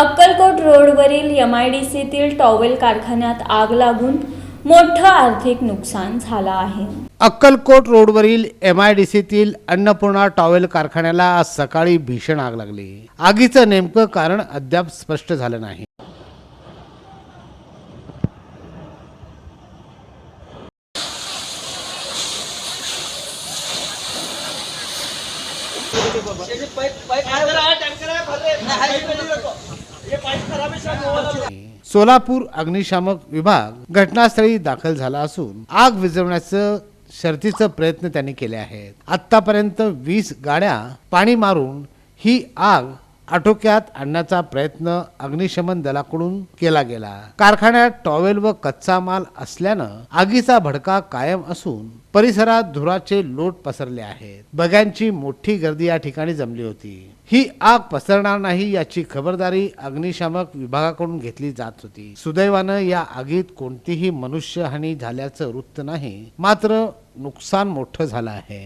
अक्कलकोट रोडवरील M I D सीतील towel कारखान्यात आग लागून मोठं आर्थिक नुकसान झालं आहे. अक्कलकोट रोडवरील एम आय डी सीतील अन्नपूर्णा टॉवेल कारखान्याला आज सकाळी भीषण आग लागली. आगीचं नेमकं कारण अद्याप स्पष्ट झालं नाही. सोलापूर अग्निशामक विभाग घटनास्थळी दाखल झाला असून आग विझवण्याचं शर्थीचं प्रयत्न त्यांनी केले आहेत. आतापर्यंत वीस गाड्या पाणी मारून ही आग आटोक्यात आणण्याचा प्रयत्न अग्निशमन दलाकडून केला गेला. कारखान्यात टॉवेल व कच्चा माल असल्यानं आगीचा भडका कायम असून परिसरात धुराचे लोट पसरले आहेत. बग्यांची मोठी गर्दी या ठिकाणी जमली होती. ही आग पसरणार नाही याची खबरदारी अग्निशामक विभागाकडून घेतली जात होती. सुदैवानं या आगीत कोणतीही मनुष्यहानी झाल्याचं वृत्त नाही मात्र नुकसान मोठं झालं आहे.